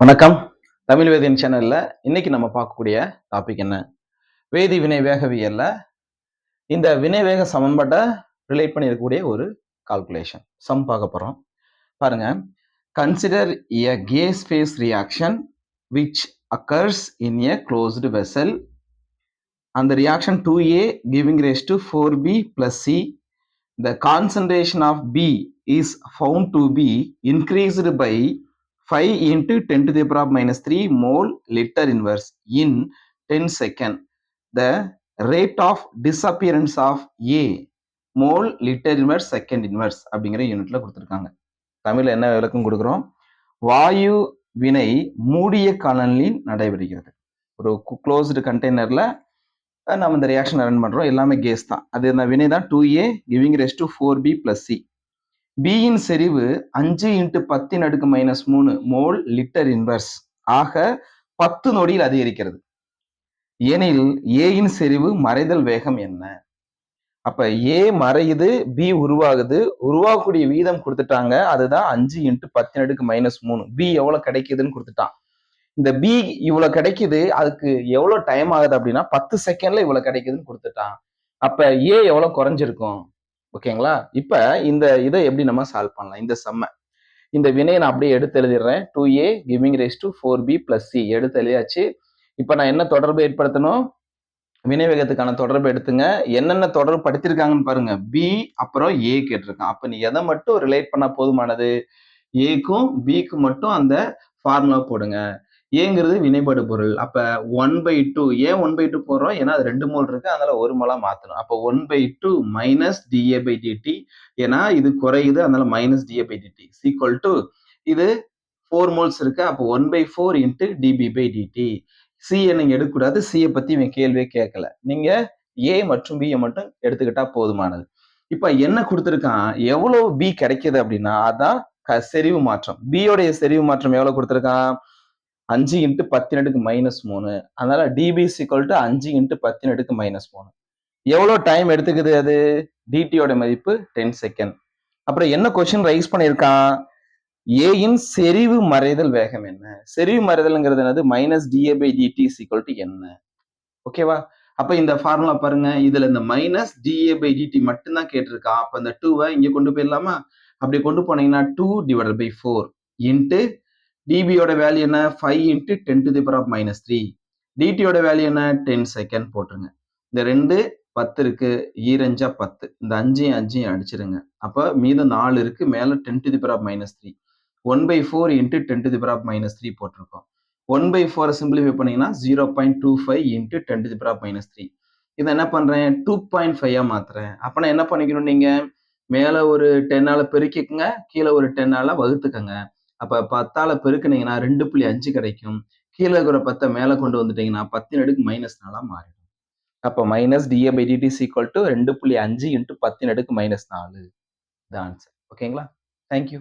வணக்கம். தமிழ் வேதியின் சேனல்ல இன்னைக்கு நம்ம பார்க்கக்கூடிய டாபிக் என்ன? வேதி வினை வேகவியல்ல. இந்த வினை வேக சமன்பாட்டை ரிலேட் பண்ணியிருக்கக்கூடிய ஒரு கால்குலேஷன் சம் பார்க்க போறோம். பாருங்க. Consider a gas phase reaction which occurs in a closed vessel அந்த reaction two A giving rise to four B plus C the concentration of B is found to be increased by 5 into 10 to the power of minus 3 mole liter inverse in 10 second. The rate of disappearance of A mole litre inverse second inverse அப்படிங்கிற யூனிட்ல கொடுத்துருக்காங்க. தமிழ்ல என்ன விளக்கம் கொடுக்குறோம்? வாயு வினை மூடிய காலனில் நடைபெறுகிறது. ஒரு க்ளோஸ்டு கண்டெய்னர்ல நம்ம இந்த ரியாக்ஷன் ரன் பண்றோம். எல்லாமே கேஸ் தான். அது இந்த வினை தான் two A giving rise to four B plus C பியின் செறிவு அஞ்சு இன்ட்டு பத்தின் அடுக்கு மைனஸ் மூணு மோல் லிட்டர் இன்வர்ஸ். ஆக பத்து நொடியில் அதிகரிக்கிறது. எனில் ஏயின் செறிவு மறைதல் வேகம் என்ன? அப்ப ஏ மறையுது பி உருவாகுது. உருவாகக்கூடிய வீதம் கொடுத்துட்டாங்க. அதுதான் அஞ்சு இன்ட்டு பத்தின் அடுக்கு மைனஸ் மூணு. பி எவ்வளவு கிடைக்குதுன்னு கொடுத்துட்டான். இந்த பி இவ்வளவு கிடைக்குது அதுக்கு எவ்வளவு டைம் ஆகுது அப்படின்னா பத்து செகண்ட்ல இவ்வளவு கிடைக்குதுன்னு கொடுத்துட்டான். அப்ப ஏ எவ்வளவு குறைஞ்சிருக்கும்? ஓகேங்களா? இப்ப இந்த இதை எப்படி நம்ம சால்வ் பண்ணலாம்? இந்த செம்ம இந்த வினையை நான் அப்படியே எடுத்து எழுதிடுறேன். Two A giving rise to four B plus C எடுத்து எழுதியாச்சு. இப்போ நான் என்ன தொடர்பு ஏற்படுத்தணும்? வினை வேகத்துக்கான தொடர்பு எடுத்துங்க. என்னென்ன தொடர்பு படுத்திருக்காங்கன்னு பாருங்க. பி அப்புறம் ஏ கேட்டிருக்கான். அப்போ நீ எதை மட்டும் ரிலேட் பண்ணால் போதுமானது? ஏக்கும் பிக்கும் மட்டும் அந்த ஃபார்முலா போடுங்க. ஏங்கிறது வினைபாடு பொருள். அப்போ ஒன் பை டூ ஏன் ஒன் பை டூ போடுறோம்? ஏன்னா அது ரெண்டு மோல் இருக்கு அதனால ஒரு மோலா மாற்றணும் அப்போ one by two minus dA by dt ஏன்னா இது குறையுது அதனால minus dA by dt equal to இது ஃபோர் மோல்ஸ் இருக்கு அப்போ one by four into dB by dt சியை நீங்கள் எடுக்கக்கூடாது சியை பற்றி இவன் கேள்வியே கேட்கல. நீங்கள் ஏ மற்றும் பியை மட்டும் எடுத்துக்கிட்டா போதுமானது. இப்போ என்ன கொடுத்துருக்கான்? எவ்வளோ பி கிடைக்கிது அப்படின்னா அதான் செறிவு மாற்றம். பியோடைய செறிவு மாற்றம் எவ்வளோ கொடுத்துருக்கான்? அஞ்சு இன்ட்டு பத்தினடுக்கு மைனஸ் மூணு. அதனால டிபி சிக்வல் டு அஞ்சு இன்ட்டு பத்தினடுக்கு மைனஸ் மூணு. எவ்வளோ டைம் எடுத்துக்குது அது? டிடியோட மதிப்பு டென் செகண்ட் அப்புறம் என்ன கொஸ்டின் ரைஸ் பண்ணியிருக்கான்? ஏயின் செறிவு மறைதல் வேகம் என்ன? செறிவு மறைதல்ங்கிறது என்னது? Minus dA by dt equal to என்ன ஓகேவா அப்ப இந்த ஃபார்முலா பாருங்க. இதுல இந்த மைனஸ் டிஏ பை டிடி மட்டும்தான் கேட்டிருக்கான் அப்ப இந்த டூவை இங்க கொண்டு போயிடலாமா? அப்படி கொண்டு போனீங்கன்னா two divided by four into டிபியோட value என்ன? Five into ten to the power of minus three டிடியோட value என்ன? டென் செகண்ட் போட்டுருங்க. இந்த ரெண்டு பத்து இருக்கு. ஈரஞ்சா பத்து. இந்த அஞ்சையும் அஞ்சையும் அடிச்சிருங்க. அப்போ மீதம் நாலு இருக்கு. மேலே ten to the power of minus three one by four into ten to the power of minus three போட்டிருக்கோம். ஒன் பை ஃபோரை சிம்பிளிஃபை பண்ணீங்கன்னா zero point two five into ten to the power of minus three இதை என்ன பண்ணுறேன் two point ஃபைவாக மாத்துறேன். அப்போ நான் என்ன பண்ணிக்கணும் நீங்கள் மேலே ஒரு டென்னால் பெருக்கிக்கங்க. கீழே ஒரு டென்னால் வகுத்துக்கங்க. அப்போ பத்தால் பெருக்குனீங்கன்னா ரெண்டு புள்ளி அஞ்சு கிடைக்கும். கீழே இருக்கிற பத்தை மேலே கொண்டு வந்துட்டீங்கன்னா பத்தின் அடுக்கு மைனஸ் நாலா மாறிடும். அப்போ minus dA by dt equal to ரெண்டு புள்ளி அஞ்சு இன்ட்டு பத்தின் அடுக்கு மைனஸ் நாலு. இது ஆன்சர் ஓகேங்களா தேங்க்யூ